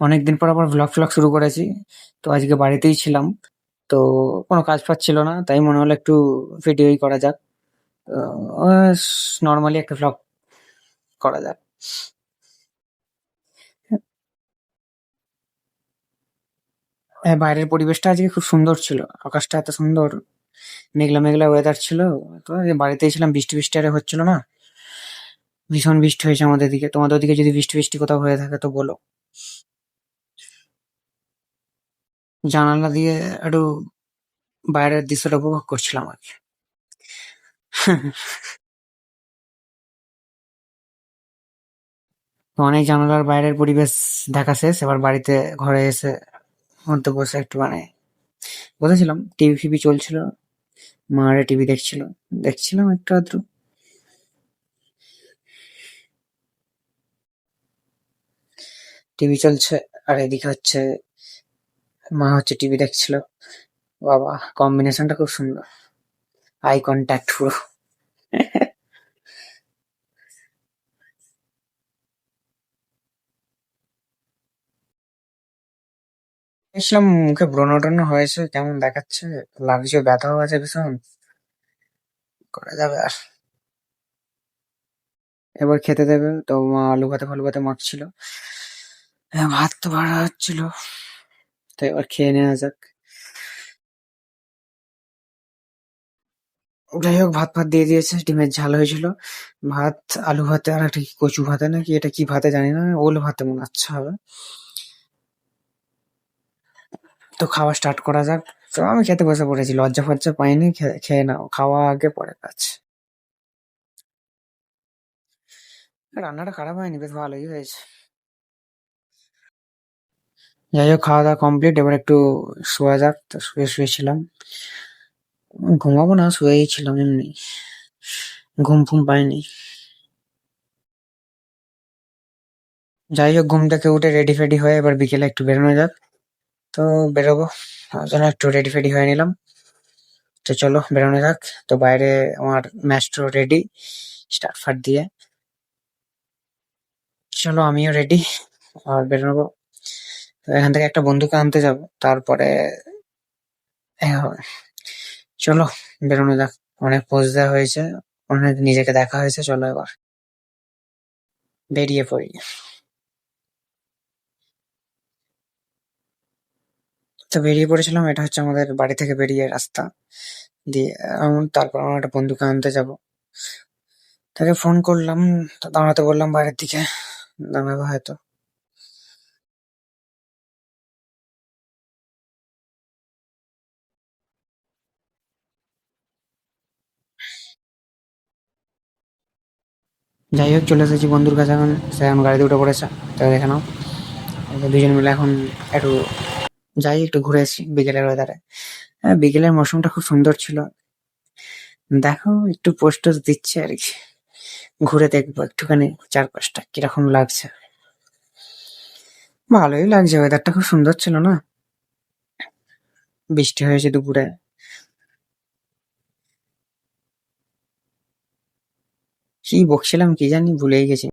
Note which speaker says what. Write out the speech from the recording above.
Speaker 1: অনেকদিন পর আবার ভ্লগ ফ্লগ শুরু করেছি। তো আজকে বাড়িতেই ছিলাম। তো কোনো কাজ ফাজ ছিল না, তাই মনে হলো একটু ভিডিওই করা যাক। নর্মালি একটা ভ্লগ করা যাক। হ্যাঁ বাইরের পরিবেশটা আজকে খুব সুন্দর ছিল। আকাশটা এত সুন্দর। মেঘলা মেঘলা ওয়েদার ছিল। তো বাড়িতেই ছিলাম, বৃষ্টি বৃষ্টি আরে হচ্ছিল না। ভীষণ বৃষ্টি হয়েছে আমাদের দিকে। তোমাদের দিকে যদি বৃষ্টি বৃষ্টি কোথাও হয়ে থাকে তো বলো। জানালা দিয়ে একটু বাইরের দৃশ্যটা উপভোগ করছিলাম আর কি। তো অনেক জানালার বাইরের পরিবেশ দেখা শেষ, এবার বাড়িতে ঘরে এসে মধ্যে বসে একটু মানে বসেছিলাম টিভি ফিভি চলছিল মারা টিভি দেখছিল, দেখছিলাম একটু আধটু। টিভি চলছে, আর এদিকে হচ্ছে মা হচ্ছে টিভি দেখছিল। বাবা কম্বিনেশনটা খুব সুন্দর। আই কন্ট্যাক্ট পুরো। দেখছিলাম মুখে ব্রণ টন্য হয়েছে, কেমন দেখাচ্ছে? লাগছে ব্যথাও আছে ভীষণ। করা যাবে আর। এবার খেতে দেবে, তো মা আলু ভাতে, ফালু ভাতে মাখছিল। ভাত তো ভাড়া হচ্ছিল। এবার খেয়ে যাক যাই হোক ভাত ফাত দিয়ে দিয়েছে ডিমের ঝাল হয়েছিল ভাত আলু ভাতে আর একটা কি কচু ভাতে নাকি এটা কি ভাতে জানি না ওল ভাতে মনে হচ্ছে হবে তো খাওয়া স্টার্ট করা যাক তো আমি খেতে বসে পড়েছি লজ্জা ফজ্জা পাইনি খেয়ে নাও খাওয়া আগে পরে কাজ রান্নাটা খারাপ হয়নি বেশ ভালোই হয়েছে যাই হোক খাওয়া দাওয়া কমপ্লিট এবার একটু শোয়া যাক। তো শুয়ে শুয়েছিলাম। ঘুমাবো না, শুয়েই ছিলাম এমনি। ঘুম ফুম পাইনি। যাই হোক ঘুম থেকে উঠে রেডি ফেডি হয়ে এবার বিকেলে একটু বেরোনো যাক। তো বেরোবো। জন্য একটু রেডি ফেডি হয়ে নিলাম। তো চলো, বেরোনো যাক। তো বাইরে আমার ম্যাস্ট্রো রেডি স্টার্ট ফাট দিয়ে। চলো, আমিও রেডি আর বেরোবো। এখান থেকে একটা বন্ধুকে আনতে যাব, তারপরে চলো, বেরোনো যাক। অনেক পোজ দেওয়া হয়েছে অনেক নিজেকে দেখা হয়েছে, চলো এবার। বেরিয়ে পড়ি। তো বেরিয়ে পড়েছিলাম, এটা হচ্ছে আমাদের বাড়ি থেকে বেরিয়ে রাস্তা। দিয়ে তারপর আমার একটা বন্ধুকে আনতে যাব। তাকে ফোন করলাম, দাঁড়াতে বললাম বাইরের দিকে। দাঁড়াবো হয়তো। যাই হোক চলে এসেছি বন্ধুর কাছে এখন। সে এখন গাড়িতে উঠে পড়েছে। তাকে দেখে নাও। দুজন মিলে এখন একটু যাই, একটু ঘুরে এসেছি বিকেলের ওয়েদারে হ্যাঁ বিকেলের মৌসুমটা খুব সুন্দর ছিল। দেখো, একটু পোস্ট দিচ্ছে আর কি। ঘুরে দেখব একটুখানি চারপাশটা, কীরকম লাগছে। ভালোই লাগছে ওয়েদারটা খুব সুন্দর ছিল না? বৃষ্টি হয়েছে দুপুরে। কি বকছিলাম কি জানি ভুলেই গেছি।